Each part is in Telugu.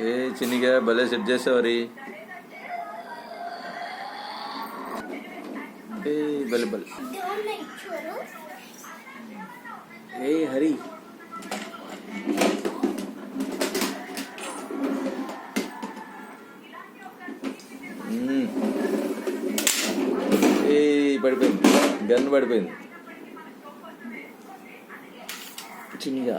ఏ చిన్నిగా భలే సెట్ చేసేవారి. ఏ భలే భలే. ఏ హరి. ఏ పడిపోయింది. గన్ పడిపోయింది. చిన్నగా.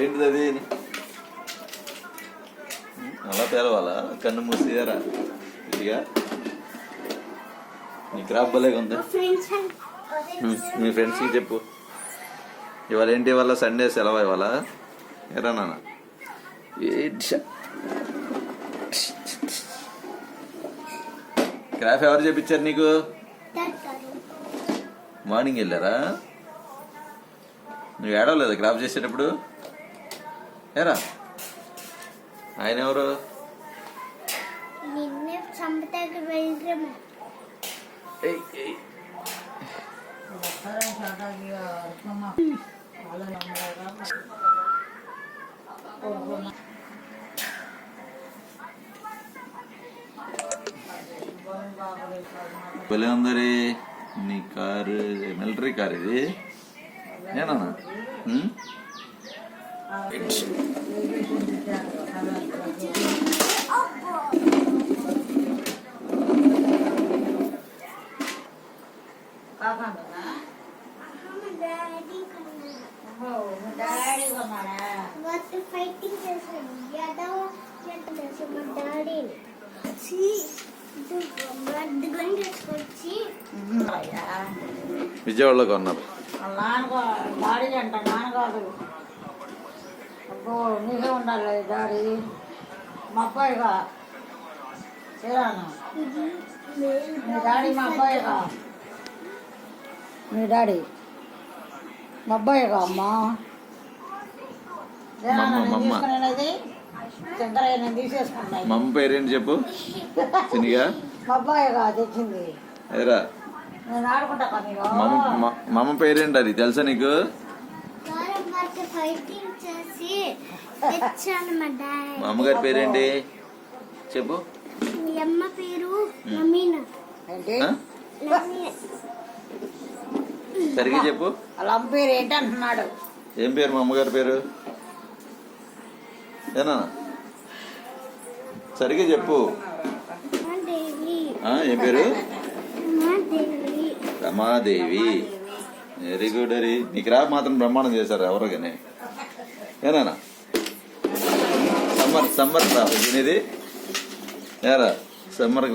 ఏంటిది అది అలా తెరవాలా కన్ను మూసేయరా? ఇదిగా. నీ క్రాప్ భలేగా ఉందా. మా ఫ్రెండ్స్కి చెప్పు. ఇవాళ ఏంటి? ఇవాళ సండే సెలవు ఇవాళ? ఎరా నాన్న. ఏంటి క్రాఫ్ ఎవరు చెప్పించారు నీకు? మార్నింగ్ వెళ్ళారా? నువ్వు ఏడవలేదు క్రాఫ్ చేసేటప్పుడు? ఏరా ఆయన ఎవరు నిన్నే చంపతాకి వెళ్ళరేమో ఏయ్, ఏయ్. భలే ఉందరి నీ కారు మిలిటరీ కార్ ఇది ఏనా విజయవాడలో కొన్నారు. నాన్నగా డాడీ అంట నాన్నగారు అబ్బో నీకే ఉండాలి డాడీ. మా అబ్బాయిగా. చేరాను? మీ డాడీ మా అబ్బాయిగా. మీ డాడీ. మా అబ్బాయిగా అమ్మా. మమ్మ, మమ్మ. తీసుకునేది నేను మా అమ్మ పేరేంటి చెప్పు? చినిగా మా అబ్బాయిగా తెచ్చింది. ఏరా నేను ఆడుకుంటా కానీ మా అమ్మ మా- మా అమ్మ పేరేంటి అది? తెలుసా నీకు? చేసి మా అమ్మగారి పేరేంటి? చెప్పు. మీ అమ్మ పేరు సరిగ్గా చెప్పు. వాళ్ళ అమ్మ పేరు ఏంటి అంటున్నాడు? ఏం పేరు మా అమ్మగారి పేరు? ఏనా? సరిగ్గా చెప్పు. ఏం పేరు? రమాదేవి. వెరీ గుడ్ హరి నీకు రా మాత్రం బ్రహ్మాండం చేశారు ఎవరు కానీ. ఏనా సమ్మర్ సమ్మర్ రా. ఇది సమ్మర్